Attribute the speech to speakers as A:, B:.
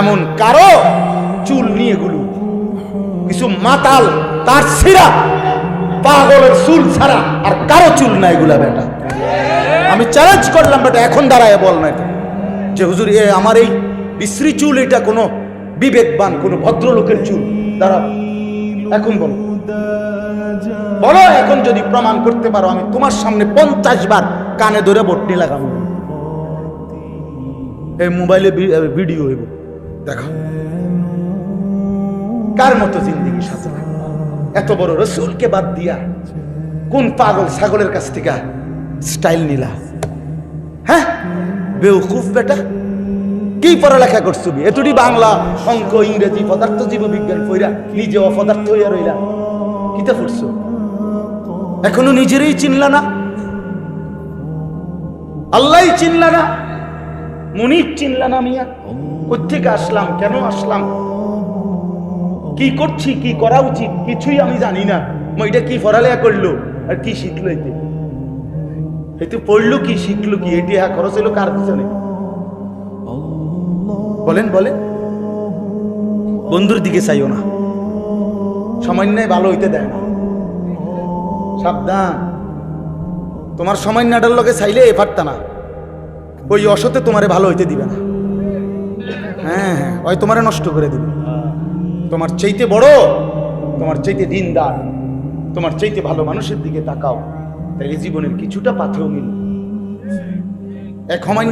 A: এমন কারও চুল নিয়ে গুলো। কিছু মাতাল, তার সিরা পাগলের চুল ছাড়া আর কারও চুল নাই গুলা বেটা। আমি চ্যালেঞ্জ করলাম বেটা, এখন দাঁড়ায় বল না যে হুজুর, এ আমার এই বিশ্রী চুল, এটা কোনো বিবেকবান, কোনো ভদ্রলোকের চুল। দাঁড়াও, এখন বলো। বলো, এখন যদি প্রমাণ করতে পারো, আমি তোমার সামনে পঞ্চাশ বার কানে ধরে বটনি লাগাবো। এই মোবাইলে ভিডিও হইব। দেখো। কার মতো জিন্দিগি সাজা? এত বড় রসুলকে বাদ দিয়া কোন পাগল ছাগলের কাছ থেকে স্টাইল নিলা? হ্যাঁ? বেউকুফ বেটা। কি পড়ালেখা করছ এতটি বাংলা অঙ্ক, ইংরেজি পদার্থ জীববিজ্ঞান কইরা নিজে অপদার্থ হইয়া রইলা। কিতা পড়ছো? এখনও নিজেরই চিনলা না? আল্লাহ চিনলা না? মুনির চিনলা না মিয়া? কোথেকে আসলাম, কেন আসলাম? কি করছি, কি করা উচিত? কিছুই আমি জানি না। এটা কি পড়ালেখা করল আর কি শিখলো এতে? এতে পড়ল কি, শিখলো কি? এটি হ্যাঁ খরচ হলো কার পিছনে? বলেন বলেন। বন্ধুর দিকে চাইও না। সামান্যায় ভালো হইতে দেয় না। সাবধান। তোমার সামান্যটার লগে চাইলে এ পারতা না। ওই অসতে তোমারে ভালো হইতে দিবে না। হ্যাঁ তোমারে নষ্ট করে দিবে। তোমার চাইতে বড়, তোমার চাইতে দিনদার, তোমার চাইতে ভালো মানুষের দিকে তাকাও, তাইলে জীবনের কিছুটা পাথেও মিল এক সময়